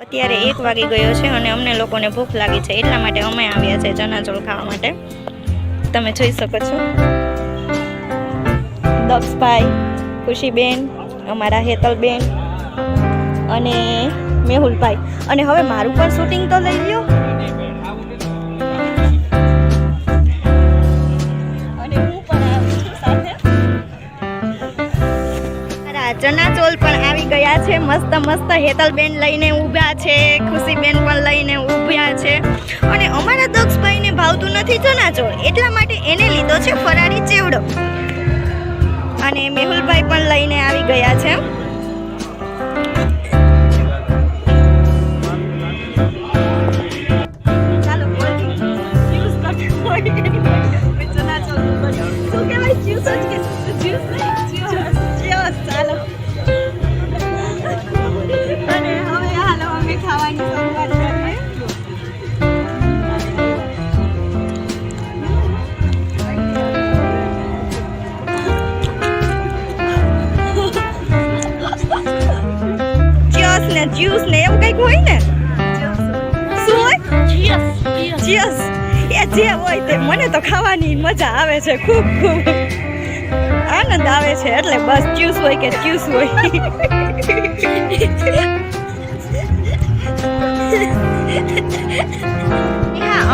અત્યારે એક વાગી ગયો છે અને અમને લોકોને ભૂખ લાગી છે. એટલા માટે અમે આવ્યા છે ચણાચોળ ખાવા માટે. તમે જોઈ શકો છો. દક્ષભાઈ, ખુશીબેન, અમારા હેતલબેન અને મેહુલભાઈ. અને હવે મારું પણ શૂટિંગ તો લઈ લ્યો. મારા ચણા ચોલ પણ આવી ગયા છે. મસ્ત મસ્ત હેતલબેન લઈને ઊભા છે. ખુશીબેન પણ લઈને ઊભ્યા છે. અને અમારા દક્ષભાઈને ભાવતું નથી ચણા ચોળ એટલા માટે એને લીધો છે ફરાળી ચેવડો. અને મેહુલભાઈ પણ લઈને આવી ગયા છે. ચાલો જ્યુસ ચણા ચોળ શું કહેવાય? ને જ્યુસ ને એવું કંઈક હોય ને? શું હોય? જ્યુસ એ જે હોય તે મને તો ખાવાની મજા આવે છે ખૂબ ખૂબ. આનંદ આવે છે એટલે બસ જ્યુસ હોય કે જ્યુસ હોય.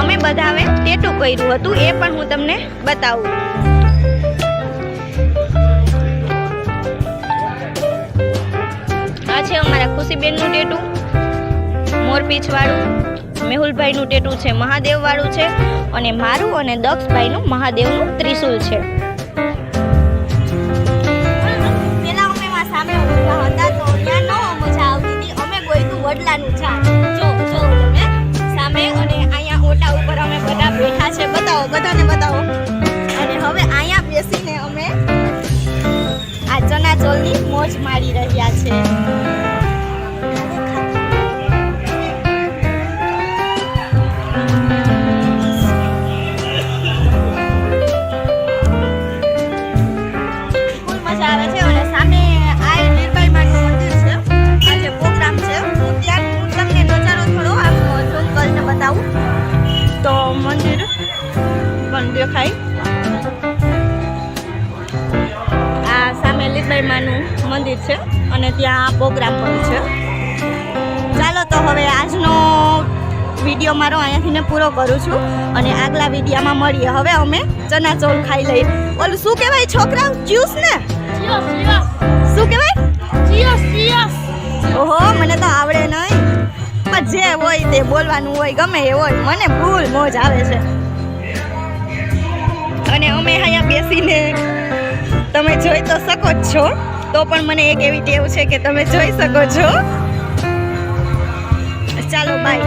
અમે બધાએ ટેટુ કર્યું હતું એ પણ હું તમને બતાવું. અમારા ખુશીબેનનું ટેટુ મોરપીંછ વાળું મેહુલભાઈનું ટેટુ છે મહાદેવ વાળું છે અને મારું અને દક્ષભાઈનું મહાદેવનું ત્રિશુલ છે. વડલાનું ઝાડ જો જો સામે અને અહીંયા ઓટા ઉપર અમે બધા છે. બતાવો, બધાને બતાવો. અને હવે અહીંયા બેસીને અમે આ ચણા ચોલની મોજ મારી રહ્યા છે. દેખાય આ સામે લીલબાઈ માનું મંદિર છે અને ત્યાં પ્રોગ્રામ પણ છે. ચાલો તો હવે આજનો વીડિયો મારો અહીંયાથી ને પૂરો કરું છું અને આગલા વિડીયામાં મળીએ. હવે અમે ચના ચોળ ખાઈ લઈએ. ઓલું શું કહેવાય છોકરા જ્યુસ ને? શું કહેવાય? ઓહો મને તો આવડે નહીં. પણ જે હોય તે બોલવાનું હોય ગમે એ હોય મને ફૂલ મોજ આવે છે. અમે અહીંયા બેસીને તમે જોઈ તો શકો જ છો. તો પણ મને એક એવી ટેવ છે કે તમે જોઈ શકો છો. ચાલો બાય